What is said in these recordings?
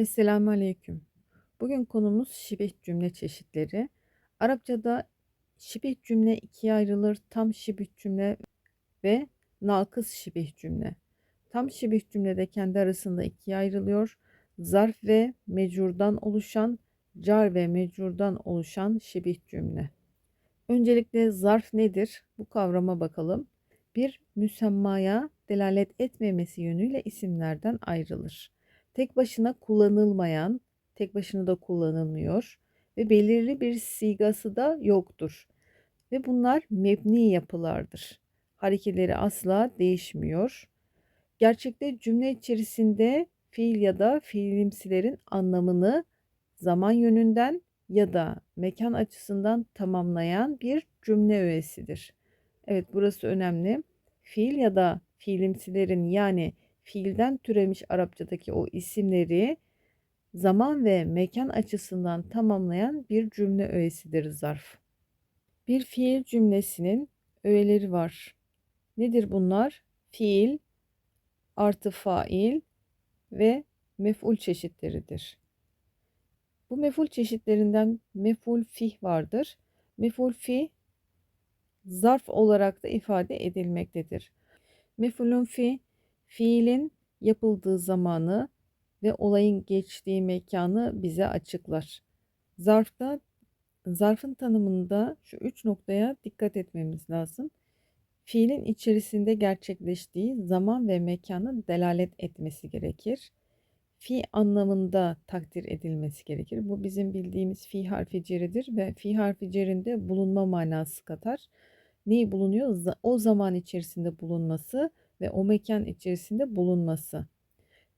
Esselamu Aleyküm. Bugün konumuz şibih cümle çeşitleri. Arapçada şibih cümle ikiye ayrılır. Tam şibih cümle ve nakıs şibih cümle. Tam şibih cümlede kendi arasında ikiye ayrılıyor. Zarf ve mecurdan oluşan, car ve mecurdan oluşan şibih cümle. Öncelikle zarf nedir? Bu kavrama bakalım. Bir müsemmaya delalet etmemesi yönüyle isimlerden ayrılır tek başına kullanılmayan, tek başına da kullanılmıyor ve belirli bir sigası da yoktur. Ve bunlar mebni yapılardır. Harekeleri asla değişmiyor. Gerçekte cümle içerisinde fiil ya da fiilimsilerin anlamını zaman yönünden ya da mekan açısından tamamlayan bir cümle öğesidir. Evet burası önemli. Fiil ya da fiilimsilerin yani fiilden türemiş Arapçadaki o isimleri zaman ve mekan açısından tamamlayan bir cümle öğesidir zarf. Bir fiil cümlesinin öğeleri var. Nedir bunlar? Fiil, artı fail ve mef'ul çeşitleridir. Bu mef'ul çeşitlerinden mef'ul fih vardır. Mef'ul fih zarf olarak da ifade edilmektedir. Mef'ulun fih fiilin yapıldığı zamanı ve olayın geçtiği mekanı bize açıklar. Zarfta zarfın tanımında şu üç noktaya dikkat etmemiz lazım. Fiilin içerisinde gerçekleştiği zaman ve mekanı delalet etmesi gerekir. Fi anlamında takdir edilmesi gerekir. Bu bizim bildiğimiz fi harfi ceridir ve fi harfi cerinde bulunma manası katar. Neyi bulunuyor? O zaman içerisinde bulunması ve o mekan içerisinde bulunması.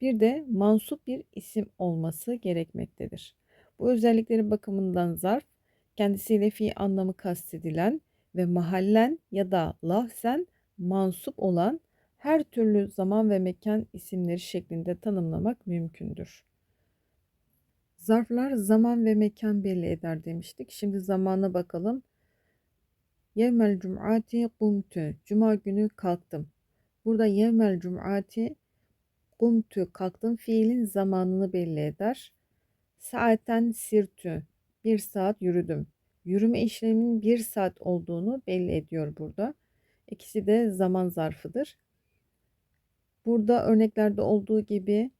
Bir de mansup bir isim olması gerekmektedir. Bu özelliklerin bakımından zarf kendisiyle fi anlamı kastedilen ve mahallen ya da lahsen mansup olan her türlü zaman ve mekan isimleri şeklinde tanımlamak mümkündür. Zarflar zaman ve mekan belli eder demiştik. Şimdi zamana bakalım. Yevmel cum'ati kumtu. Cuma günü kalktım. Burada yevmel cum'ati kumtu kalktım fiilin zamanını belli eder. Saaten sirtü bir saat yürüdüm. Yürüme işleminin bir saat olduğunu belli ediyor burada. İkisi de zaman zarfıdır. Burada örneklerde olduğu gibi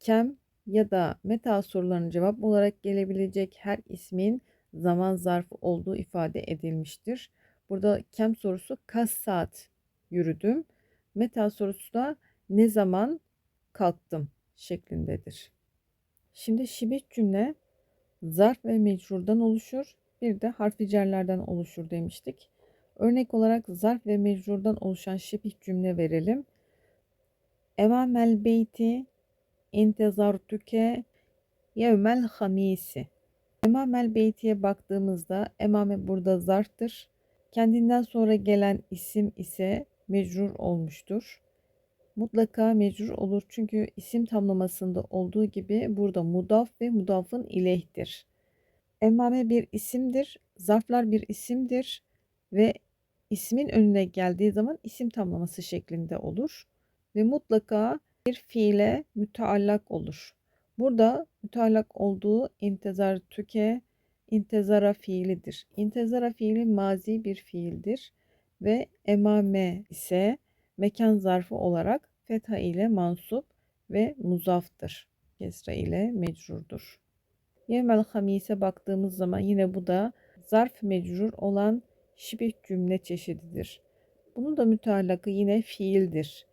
kem ya da meta sorularının cevap olarak gelebilecek her ismin zaman zarfı olduğu ifade edilmiştir. Burada kem sorusu kaç saat yürüdüm? Meta sorusu da ne zaman kalktım şeklindedir. Şimdi şibih cümle zarf ve mecrurdan oluşur. Bir de harfi cerlerden oluşur demiştik. Örnek olarak zarf ve mecrurdan oluşan şibih cümle verelim. Emamel beyti intezartuke yevmel hamisi. Emamel beytiye baktığımızda emame burada zarftır. Kendinden sonra gelen isim ise mecrur olmuştur. Mutlaka mecrur olur çünkü isim tamlamasında olduğu gibi burada mudaf ve mudafın ileyhtir. Emmame bir isimdir, zarflar bir isimdir ve ismin önüne geldiği zaman isim tamlaması şeklinde olur ve mutlaka bir fiile müteallak olur. Burada müteallak olduğu intezar tüke, intezara fiilidir. İntezara fiili mazi bir fiildir ve emame ise mekan zarfı olarak fetha ile mansup ve muzaftır. Kesra ile mecrurdur. Yevmel hamise baktığımız zaman yine bu da zarf mecrur olan şibih cümle çeşididir. Bunun da müteallakı yine fiildir.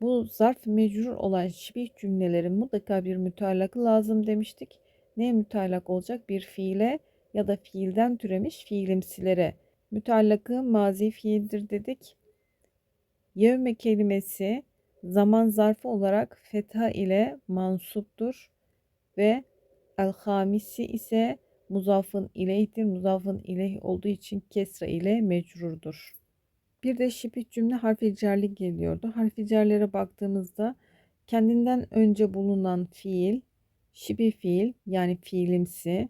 Bu zarf mecrur olan şibih cümlelerin mutlaka bir müteallakı lazım demiştik. Neye müteallak olacak? Bir fiile ya da fiilden türemiş fiilimsilere müteallakı mazi fiildir dedik. Yevme kelimesi zaman zarfı olarak fetha ile mansuptur ve el-hamisi ise muzafın ileyhtir. Muzafın ileyh olduğu için kesra ile mecrurdur. Bir de şibih cümle harfi cerli geliyordu. Harfi cerlere baktığımızda kendinden önce bulunan fiil, şibih fiil yani fiilimsi,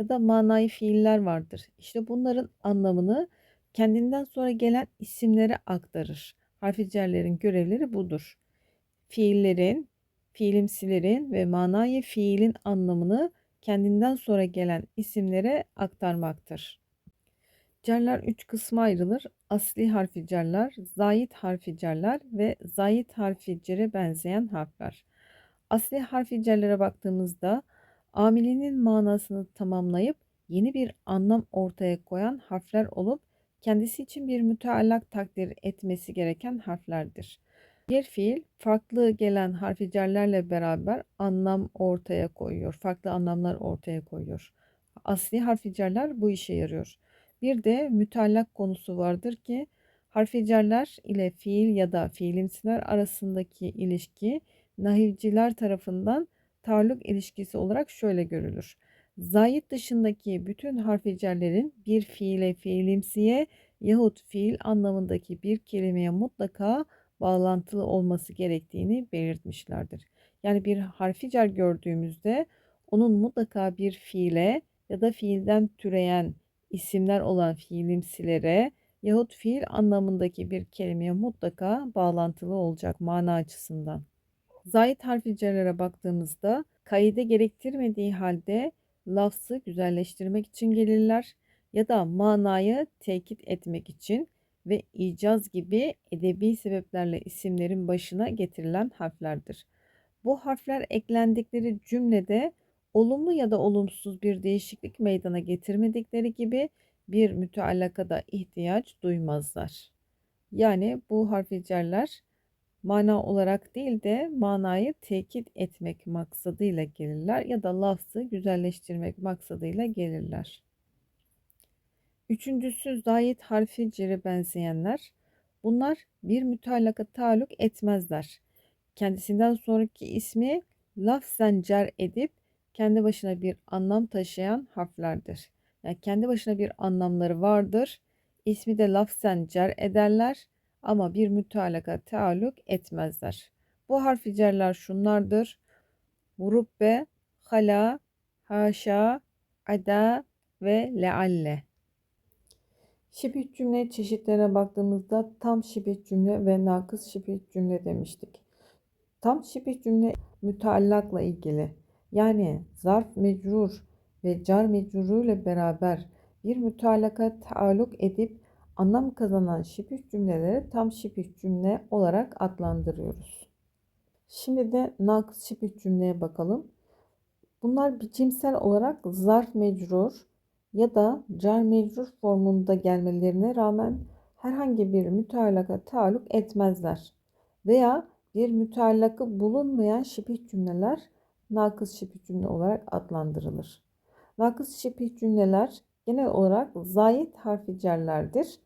ya da manayı fiiller vardır. İşte bunların anlamını kendinden sonra gelen isimlere aktarır. Harfi cerlerin görevleri budur. Fiillerin fiilimsilerin ve manayı fiilin anlamını kendinden sonra gelen isimlere aktarmaktır. Cerler üç kısma ayrılır. Asli harfi cerler, zayit harfi cerler ve zayit harfi cere benzeyen harfler. Asli harfi cerlere baktığımızda amilinin manasını tamamlayıp yeni bir anlam ortaya koyan harfler olup kendisi için bir müteallak takdir etmesi gereken harflerdir. Bir fiil farklı gelen harfi cerlerle beraber anlam ortaya koyuyor. Farklı anlamlar ortaya koyuyor. Asli harfi cerler bu işe yarıyor. Bir de müteallak konusu vardır ki harfi cerler ile fiil ya da fiilimsiler arasındaki ilişki nahivciler tarafından taalluk ilişkisi olarak şöyle görülür. Zayit dışındaki bütün harficerlerin bir fiile, fiilimsiye yahut fiil anlamındaki bir kelimeye mutlaka bağlantılı olması gerektiğini belirtmişlerdir. Yani bir harficer gördüğümüzde onun mutlaka bir fiile ya da fiilden türeyen isimler olan fiilimsilere yahut fiil anlamındaki bir kelimeye mutlaka bağlantılı olacak mana açısından. Zayit harficelere baktığımızda kaide gerektirmediği halde lafzı güzelleştirmek için gelirler ya da manayı tekit etmek için ve icaz gibi edebi sebeplerle isimlerin başına getirilen harflerdir. Bu harfler eklendikleri cümlede olumlu ya da olumsuz bir değişiklik meydana getirmedikleri gibi bir müteallakada ihtiyaç duymazlar. Yani bu harficerler mana olarak değil de manayı tekit etmek maksadıyla gelirler ya da lafzı güzelleştirmek maksadıyla gelirler. Üçüncüsü zayit harfi cire benzeyenler. Bunlar bir müteallaka taluk etmezler. Kendisinden sonraki ismi lafzen cer edip kendi başına bir anlam taşıyan harflerdir. Yani kendi başına bir anlamları vardır. İsmi de lafzen cer ederler ama bir müteallaka taalluk etmezler. Bu harfi cerler şunlardır. Vurubbe, hala, haşa, ada ve lealle. Şibih cümle çeşitlerine baktığımızda tam şibih cümle ve nakıs şibih cümle demiştik. Tam şibih cümle müteallakla ilgili. Yani zarf mecrur ve car mecruru ile beraber bir müteallaka taalluk edip anlam kazanan şibih cümleleri tam şibih cümle olarak adlandırıyoruz. Şimdi de nakıs şibih cümleye bakalım. Bunlar biçimsel olarak zarf mecrur ya da car mecrur formunda gelmelerine rağmen herhangi bir müteallaka taalluk etmezler. Veya bir müteallakı bulunmayan şibih cümleler nakıs şibih cümle olarak adlandırılır. Nakıs şibih cümleler genel olarak zayit harficerlerdir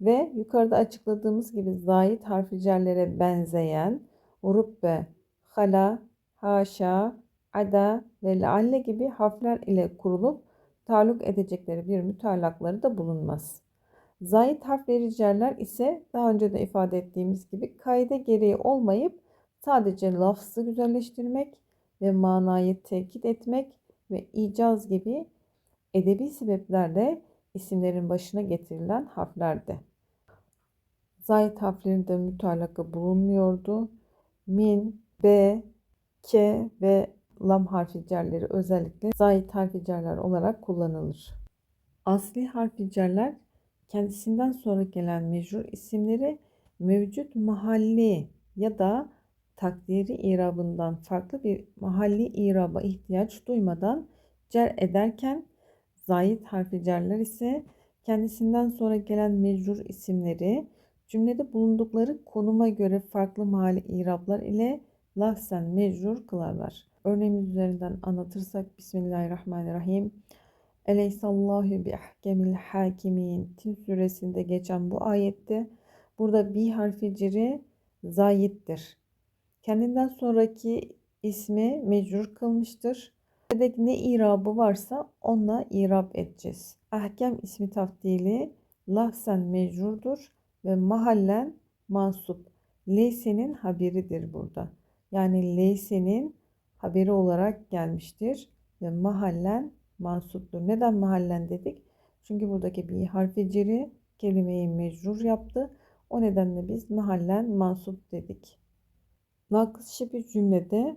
ve yukarıda açıkladığımız gibi zayit harficerlere benzeyen rubbe, hala, haşa, ada ve lealle gibi harfler ile kurulup taluk edecekleri bir mütalakları da bulunmaz. Zayit harf vericiler ise daha önce de ifade ettiğimiz gibi kayda gereği olmayıp sadece lafzı güzelleştirmek ve manayı tekit etmek ve icaz gibi edebi sebeplerle isimlerin başına getirilen harflerdi. Zayit harflerinde mütalaka bulunmuyordu. Min, B, K ve lam harficerleri özellikle zayit harficerler olarak kullanılır. Asli harficerler kendisinden sonra gelen mecrur isimleri mevcut mahalli ya da takdiri irabından farklı bir mahalli iraba ihtiyaç duymadan cer ederken zayit harficerler ise kendisinden sonra gelen mecrur isimleri cümlede bulundukları konuma göre farklı mahalli irablar ile lahsen mecrur kılarlar. Örneğimiz üzerinden anlatırsak Bismillahirrahmanirrahim. Eleysallahu bi ahkemil hakimin. Tin suresinde geçen bu ayette burada bir harfi ciri zayittir. Kendinden sonraki ismi mecrur kılmıştır. Ve ne irabı varsa onunla irab edeceğiz. Ahkem ismi taftili lahsen mecrurdur ve mahallen mansup. Leyse'nin haberidir burada. Yani leysenin haberi olarak gelmiştir ve mahallen mansuptur. Neden mahallen dedik? Çünkü buradaki bir harfi ciri kelimeyi mecrur yaptı. O nedenle biz mahallen mansup dedik. Nakıs şipi cümlede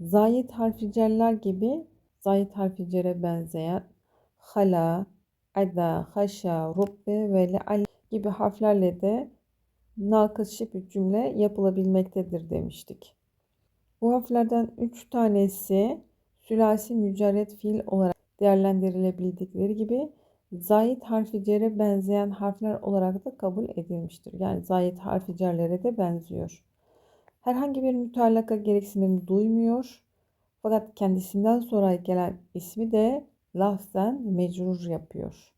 Zayit harfi cerler gibi zayit harfi cere benzeyen hala, ada, haşa, rubbe ve leal gibi harflerle de nakıs şipi cümle yapılabilmektedir demiştik. Bu harflerden 3 tanesi sülasi mücerret fiil olarak değerlendirilebildikleri gibi zayit harfi cere benzeyen harfler olarak da kabul edilmiştir. Yani zayit harfi cerlere de benziyor. Herhangi bir müteallaka gereksinim duymuyor. Fakat kendisinden sonra gelen ismi de lafzen mecrur yapıyor.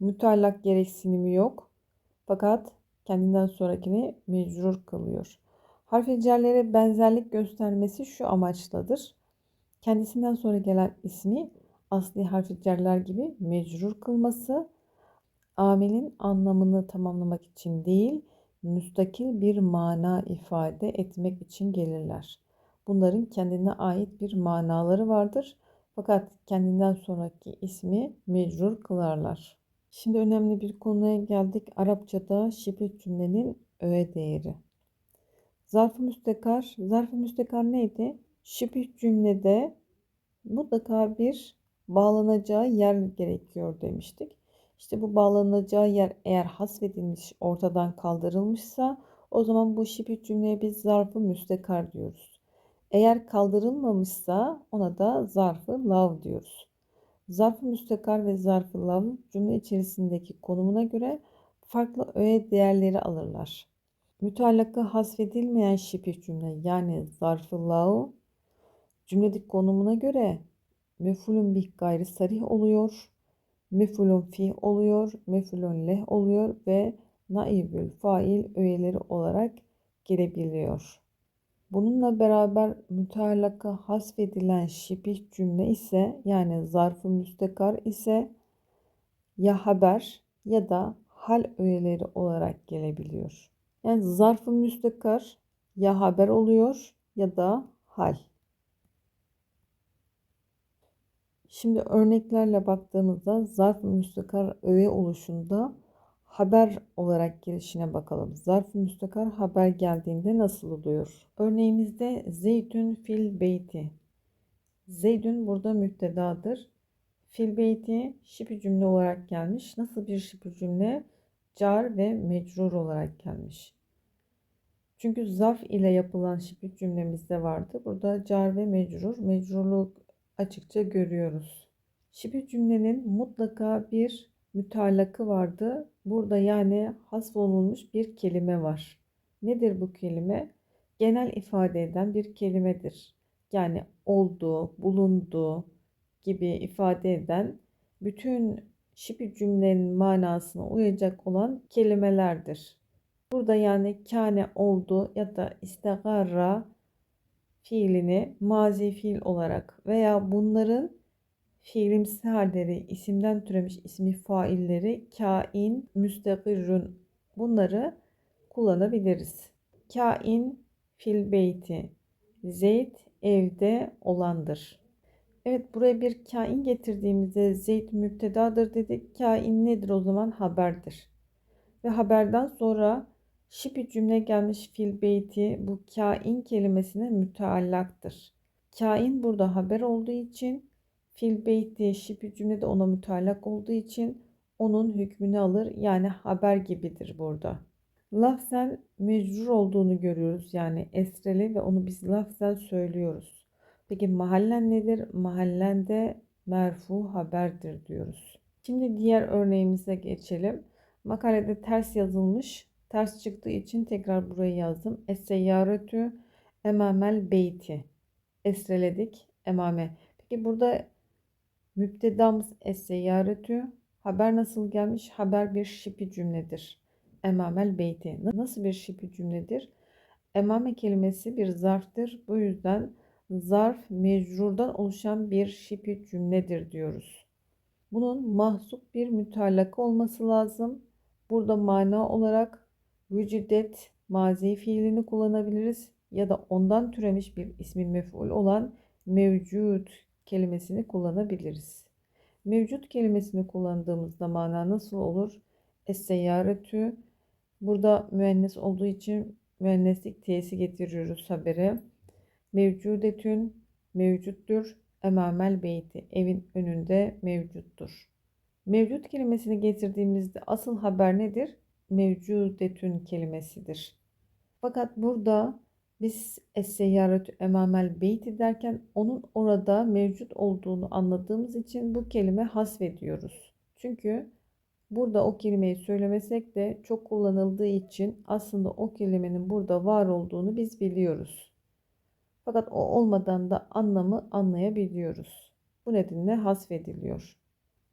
Müteallak gereksinimi yok. Fakat kendinden sonrakini mecrur kılıyor. Harf cerlere benzerlik göstermesi şu amaçladır. Kendisinden sonra gelen ismi asli harf cerler gibi mecrur kılması, amilin anlamını tamamlamak için değil, müstakil bir mana ifade etmek için gelirler. Bunların kendine ait bir manaları vardır. Fakat kendinden sonraki ismi mecrur kılarlar. Şimdi önemli bir konuya geldik. Arapçada şibih cümlenin öğe değeri. Zarf-ı müstekar. Zarf-ı müstekar neydi? Şibih cümlede mutlaka bir bağlanacağı yer gerekiyor demiştik. İşte bu bağlanacağı yer eğer hasfedilmiş, ortadan kaldırılmışsa o zaman bu şibih cümleye biz zarfı müstekar diyoruz. Eğer kaldırılmamışsa ona da zarfı lav diyoruz. Zarf-ı müstakar ve zarf-ı lav cümle içerisindeki konumuna göre farklı öğe değerleri alırlar. Müteallaka hasfedilmeyen şibih cümle yani zarf-ı lav cümledeki konumuna göre mefulun bih gayri sarih oluyor. Mefulun fi oluyor. Mefulun leh oluyor ve naibül fail öğeleri olarak gelebiliyor. Bununla beraber müteallaka hasfedilen şibih cümle ise yani zarfı müstekar ise ya haber ya da hal öğeleri olarak gelebiliyor. Yani zarfı müstekar ya haber oluyor ya da hal. Şimdi örneklerle baktığımızda zarf-ı müstakar öğe oluşunda haber olarak girişine bakalım. Zarf-ı müstakar haber geldiğinde nasıl oluyor? Örneğimizde Zeydün fil beyti. Zeydün burada müptedadır. Fil beyti şipi cümle olarak gelmiş. Nasıl bir şipi cümle? Car ve mecrur olarak gelmiş. Çünkü zarf ile yapılan şipi cümlemizde vardı. Burada car ve mecrur. Mecrurluk açıkça görüyoruz. Şipi cümlenin mutlaka bir mütalakı vardı. Burada yani hasfolunmuş bir kelime var. Nedir bu kelime? Genel ifade eden bir kelimedir. Yani oldu, bulundu gibi ifade eden bütün şipi cümlenin manasına uyacak olan kelimelerdir. Burada yani kâne oldu ya da istegarra fiilini mazi fiil olarak veya bunların fiilimsi halleri, isimden türemiş ismi failleri, kain, müstakirrün bunları kullanabiliriz. Kain fil beyti, Zeyd evde olandır. Evet buraya bir kain getirdiğimizde Zeyd müptedadır dedik. Kain nedir o zaman? Haberdir. Ve haberden sonra şipi cümle gelmiş fil beyti bu kain kelimesine müteallaktır. Kain burada haber olduğu için Fil beyti şipi cümlede ona mütalak olduğu için onun hükmünü alır. Yani haber gibidir burada. Lafzen mecrur olduğunu görüyoruz. Yani esreli ve onu biz lafzen söylüyoruz. Peki mahallen nedir? Mahallen de merfu haberdir diyoruz. Şimdi diğer örneğimize geçelim. Makalede ters yazılmış. Ters çıktığı için tekrar burayı yazdım. Es-seyyaretü emamel beyti. Esreledik. Emame. Peki burada Müptedamız es-seyyaretü. Haber nasıl gelmiş? Haber bir şipi cümledir. Emamel beyti. Nasıl bir şipi cümledir? Emame kelimesi bir zarftır. Bu yüzden zarf mecrurdan oluşan bir şipi cümledir diyoruz. Bunun mahsup bir mütalaka olması lazım. Burada mana olarak vücudet mazi fiilini kullanabiliriz ya da ondan türemiş bir ismi mef'ul olan mevcut kelimesini kullanabiliriz. Mevcut kelimesini kullandığımızda mana nasıl olur? Es-seyyaretü burada müennes olduğu için müenneslik t'si getiriyoruz habere. Mevcudetün mevcuttur. Emamel beyti evin önünde mevcuttur. Mevcut kelimesini getirdiğimizde asıl haber nedir? Mevcudetün kelimesidir. Fakat burada biz es-seyyaretü emamel beyti derken onun orada mevcut olduğunu anladığımız için bu kelime hasfediyoruz. Çünkü burada o kelimeyi söylemesek de çok kullanıldığı için aslında o kelimenin burada var olduğunu biz biliyoruz. Fakat o olmadan da anlamı anlayabiliyoruz. Bu nedenle hasfediliyor.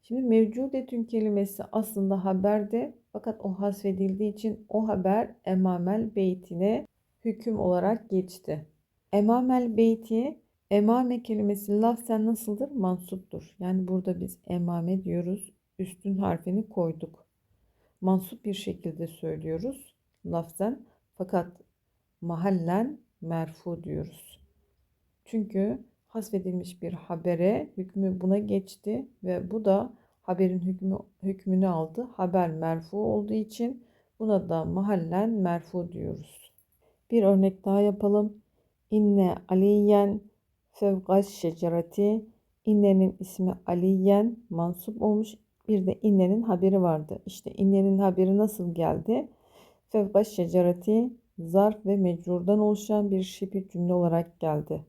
Şimdi mevcudetün kelimesi aslında haberde fakat o hasfedildiği için o haber emamel beytine hüküm olarak geçti. Emamel beyti emame kelimesi lafzen nasıldır? Mansuptur. Yani burada biz emame diyoruz. Üstün harfini koyduk. Mansup bir şekilde söylüyoruz lafzen fakat mahallen merfu diyoruz. Çünkü hasfedilmiş bir habere hükmü buna geçti ve bu da haberin hükmü, hükmünü aldı. Haber merfu olduğu için buna da mahallen merfu diyoruz. Bir örnek daha yapalım. İnne aliyen fevgaş şecereti. İnnenin ismi aliyen mansup olmuş. Bir de innenin haberi vardı. İşte innenin haberi nasıl geldi? Fevgaş şecereti zarf ve mecrurdan oluşan bir şipi cümle olarak geldi.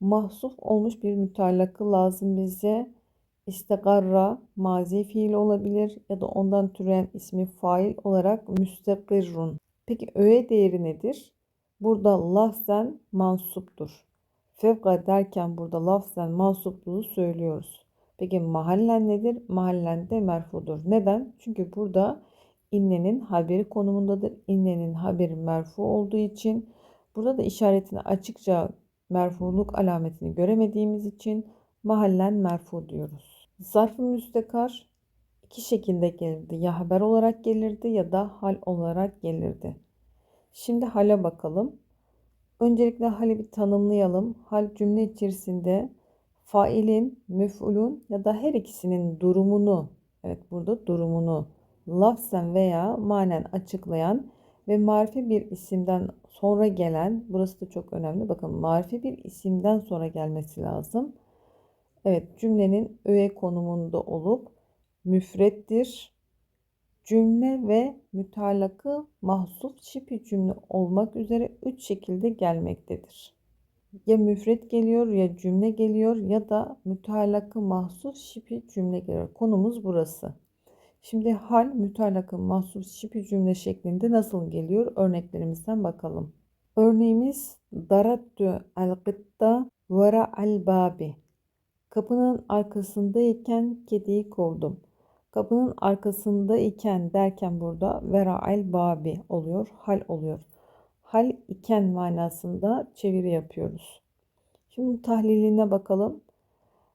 Mahsuf olmuş bir mütalakı lazım bize. İstegarra mazi fiil olabilir ya da ondan türeyen ismi fail olarak müstakirrun. Peki öğe değeri nedir? Burada lafzen mansuptur. Fevka derken burada lafzen mansupluğu söylüyoruz. Peki mahallen nedir? Mahallen de merfudur. Neden? Çünkü burada innenin haberi konumundadır. İnnenin haberi merfu olduğu için burada da işaretini açıkça merfuluk alametini göremediğimiz için mahallen merfu diyoruz. Zarf-ı müstekar iki şekilde gelirdi. Ya haber olarak gelirdi ya da hal olarak gelirdi. Şimdi hale bakalım. Öncelikle hali bir tanımlayalım. Hal cümle içerisinde failin, müf'ulun ya da her ikisinin durumunu, evet burada durumunu lafzen veya manen açıklayan ve marifi bir isimden sonra gelen, burası da çok önemli. Bakın marifi bir isimden sonra gelmesi lazım. Evet cümlenin öğe konumunda olup müfrettir. Cümle ve mütalakı mahsuf şipi cümle olmak üzere üç şekilde gelmektedir. Ya müfret geliyor ya cümle geliyor ya da mütalakı mahsuf şipi cümle geliyor. Konumuz burası. Şimdi hal mütalakı mahsuf şipi cümle şeklinde nasıl geliyor? Örneklerimizden bakalım. Örneğimiz darattü el gıtta vara al babi. Kapının arkasındayken kediyi kovdum. Kapının arkasında iken derken burada vera el babi oluyor, hal oluyor. Hal iken manasında çeviri yapıyoruz. Şimdi tahliline bakalım.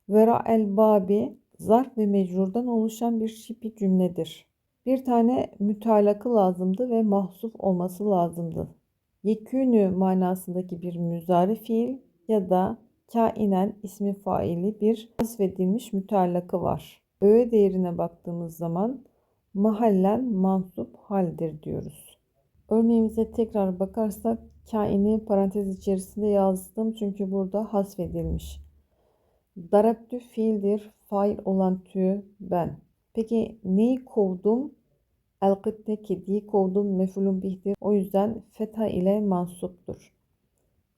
Vera el babi zarf ve mecrurdan oluşan bir şipi cümledir. Bir tane mütalakı lazımdı ve mahsuf olması lazımdı. Yekünü manasındaki bir müzari fiil ya da kainen ismi faili bir hasfedilmiş mütalakı var. Öğe değerine baktığımız zaman mahallen mansup haldir diyoruz. Örneğimize tekrar bakarsak kaini parantez içerisinde yazdım çünkü burada hasfedilmiş. Darabtü fiildir. Fail olan tü ben. Peki neyi kovdum? Elkıtte kediyi kovdum mefulun bihtir. O yüzden fetha ile mansuptur.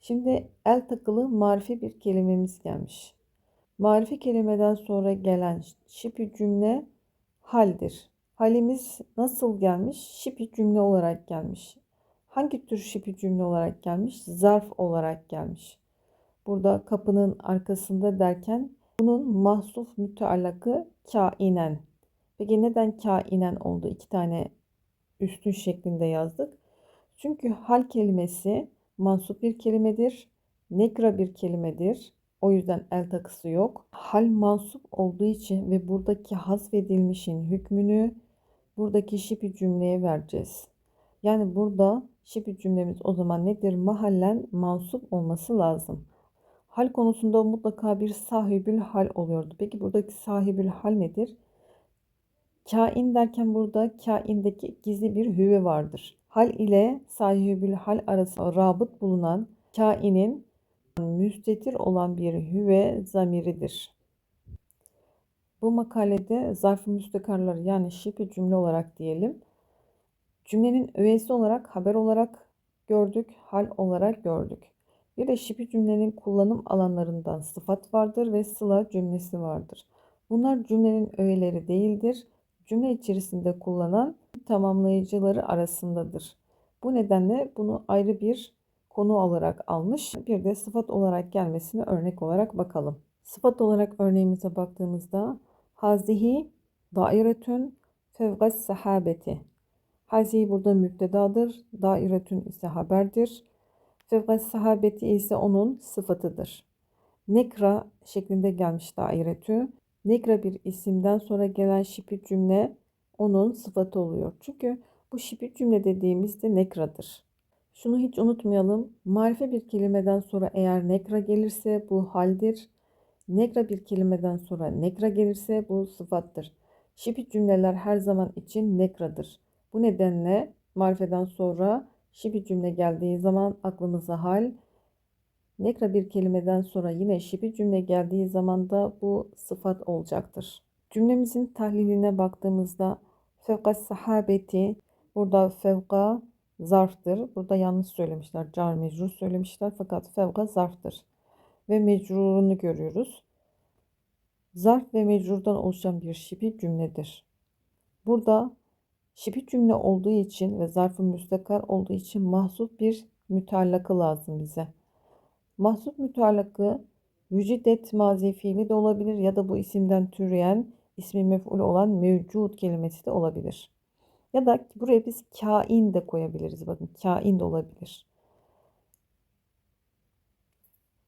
Şimdi el takılı marifi bir kelimemiz gelmiş. Marifi kelimeden sonra gelen şipi cümle haldir. Halimiz nasıl gelmiş? Şipi cümle olarak gelmiş. Hangi tür şipi cümle olarak gelmiş? Zarf olarak gelmiş. Burada kapının arkasında derken bunun mahsuf müteallakı kainen. Peki neden kainen oldu? İki tane üstün şeklinde yazdık. Çünkü hal kelimesi mansup bir kelimedir. Nekra bir kelimedir. O yüzden el takısı yok. Hal mansup olduğu için ve buradaki hasfedilmişin hükmünü buradaki şipi cümleye vereceğiz. Yani burada şipi cümlemiz o zaman nedir? Mahallen mansup olması lazım. Hal konusunda mutlaka bir sahibül hal oluyordu. Peki buradaki sahibül hal nedir? Kain derken burada kaindeki gizli bir hüve vardır. Hal ile sahibül hal arasında rabıt bulunan kainin müstetir olan bir hüve zamiridir. Bu makalede zarf-ı müstekarları yani şipi cümle olarak diyelim. Cümlenin öğesi olarak, haber olarak gördük, hal olarak gördük. Bir de şipi cümlenin kullanım alanlarından sıfat vardır ve sıla cümlesi vardır. Bunlar cümlenin öğeleri değildir. Cümle içerisinde kullanılan tamamlayıcıları arasındadır. Bu nedenle bunu ayrı bir konu olarak almış. Bir de sıfat olarak gelmesine örnek olarak bakalım. Sıfat olarak örneğimize baktığımızda hazihi dairetün fevgas sahabeti. Hazihi burada müptedadır. Dairetün ise haberdir. Fevkas sahabeti ise onun sıfatıdır. Nekra şeklinde gelmiş dairetü. Nekra bir isimden sonra gelen şipi cümle onun sıfatı oluyor. Çünkü bu şipi cümle dediğimizde nekradır. Şunu hiç unutmayalım. Marife bir kelimeden sonra eğer nekra gelirse bu haldir. Nekra bir kelimeden sonra nekra gelirse bu sıfattır. Şipi cümleler her zaman için nekradır. Bu nedenle marifeden sonra şipi cümle geldiği zaman aklımıza hal, nekra bir kelimeden sonra yine şipi cümle geldiği zaman da bu sıfat olacaktır. Cümlemizin tahliline baktığımızda fevka sahabeti burada fevka zarftır. Burada yanlış söylemişler. Car mecrur söylemişler fakat fevka zarftır. Ve mecrurunu görüyoruz. Zarf ve mecrurdan oluşan bir şipi cümledir. Burada şipi cümle olduğu için ve zarfı müstakar olduğu için mahsup bir müteallakı lazım bize. Mahsup müteallakı vücidet mazi fiili de olabilir ya da bu isimden türeyen ismi mef'ul olan mevcut kelimesi de olabilir. Ya da buraya biz kain de koyabiliriz. Bakın kain de olabilir.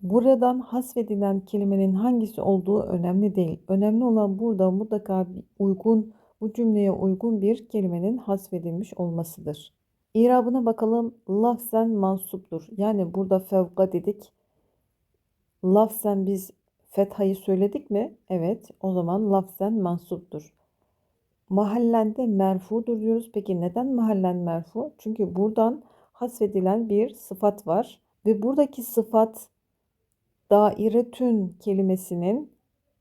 Buradan hasfedilen kelimenin hangisi olduğu önemli değil. Önemli olan burada mutlaka uygun, bu cümleye uygun bir kelimenin hasfedilmiş olmasıdır. İrabına bakalım. Lafzen mansuptur. Yani burada fevka dedik. Lafzen biz fethayı söyledik mi? Evet. O zaman lafzen mansuptur. Mahallende merfudur diyoruz. Peki neden mahallen merfu? Çünkü buradan hasfedilen bir sıfat var. Ve buradaki sıfat dairetün kelimesinin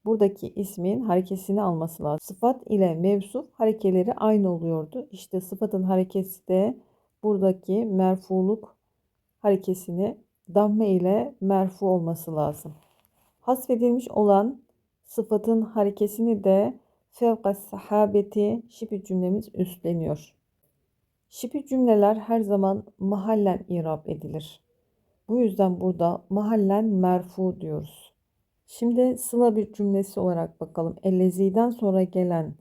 buradaki ismin harekesini alması lazım. Sıfat ile mevsuf harekeleri aynı oluyordu. İşte sıfatın harekesi de buradaki merfuluk harekesini damme ile merfu olması lazım. Hasfedilmiş olan sıfatın harekesini de fevka sahabeti şipi cümlemiz üstleniyor. Şipi cümleler her zaman mahallen irab edilir. Bu yüzden burada mahallen merfu diyoruz. Şimdi sıla bir cümlesi olarak bakalım. Elleziden sonra gelen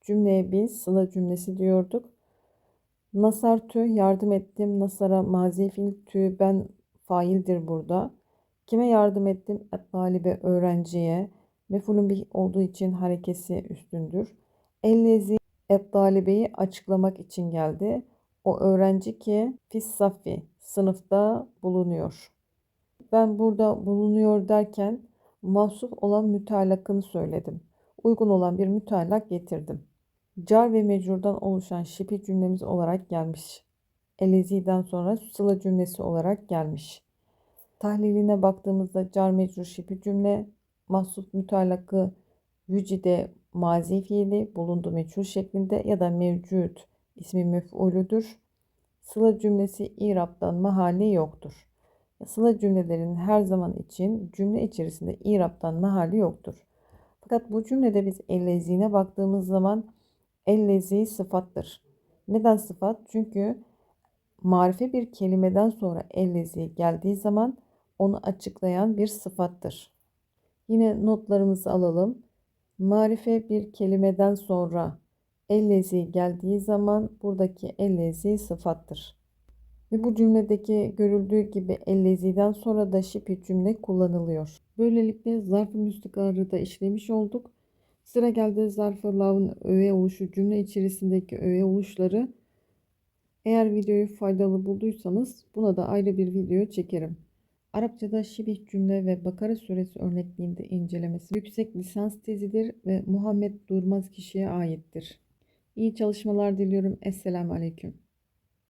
cümleye biz sıla cümlesi diyorduk. Nasar tü yardım ettim. Nasara mazi fiil tü ben faildir burada. Kime yardım ettim? Et talibe öğrenciye. Mefulun bir olduğu için harekesi üstündür. Ellezi et talibeyi açıklamak için geldi. O öğrenci ki fis safi sınıfta bulunuyor. Ben burada bulunuyor derken mahsuf olan müteallakını söyledim. Uygun olan bir müteallak getirdim. Car ve mecrurdan oluşan şipi cümlemiz olarak gelmiş. Elezi'den sonra sıla cümlesi olarak gelmiş. Tahliline baktığımızda car mecrur şipi cümle, mahsuf müteallakı vücide mazi fiili bulundu meçhul şeklinde ya da mevcut ismi mef'ulüdür. Sıla cümlesi İrab'dan mahalli yoktur. Sıla cümlelerin her zaman için cümle içerisinde İrab'dan mahalli yoktur. Fakat bu cümlede biz ellezine baktığımız zaman ellezi sıfattır. Neden sıfat? Çünkü marife bir kelimeden sonra ellezi geldiği zaman onu açıklayan bir sıfattır. Yine notlarımızı alalım. Marife bir kelimeden sonra ellezi geldiği zaman buradaki ellezi sıfattır. Ve bu cümledeki görüldüğü gibi elleziden sonra da şipi cümle kullanılıyor. Böylelikle zarf-ı müstikarı da işlemiş olduk. Sıra geldi zarf-ı lavın öğe oluşu cümle içerisindeki öğe oluşları. Eğer videoyu faydalı bulduysanız buna da ayrı bir video çekerim. Arapçada şibih cümle ve Bakara suresi örnekliğinde incelemesi yüksek lisans tezidir ve Muhammed Durmaz kişiye aittir. İyi çalışmalar diliyorum. Esselamu Aleyküm.